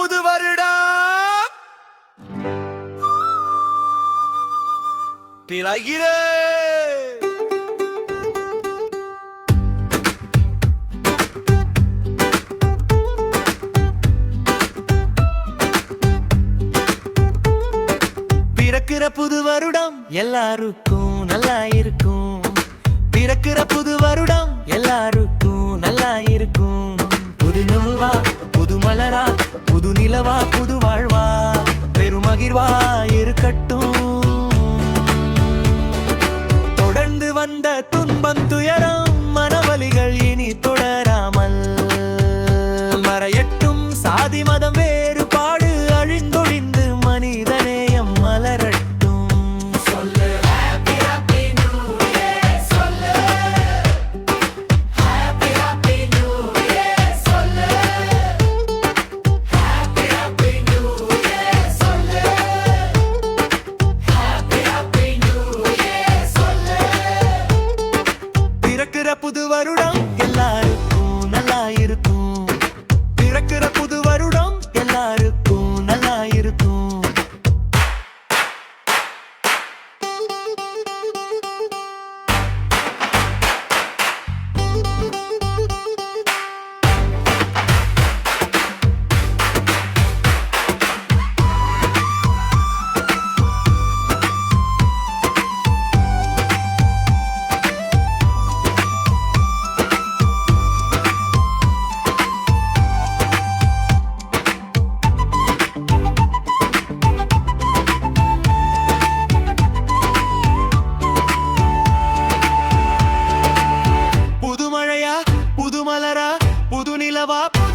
புது வருடம். பிறகிறே பிறக்கிற புது வருடம் எல்லாருக்கும் நல்லா இருக்கும். பிறக்கிற புது வருடம் எல்லாருக்கும் நல்லா இருக்கும். புது நூவா புது நிலவா புது வாழ்வா பெருமகிழ்வா இருக்கட்டும். தொடர்ந்து வந்த துன்பம் துயரம் மனவலிகள் இனி தொடராமல். மறையட்டும் சாதி மதம் Up.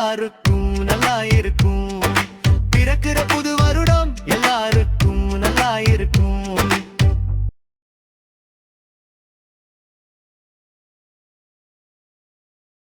எல்லாருக்கும் நல்லா இருக்கும்.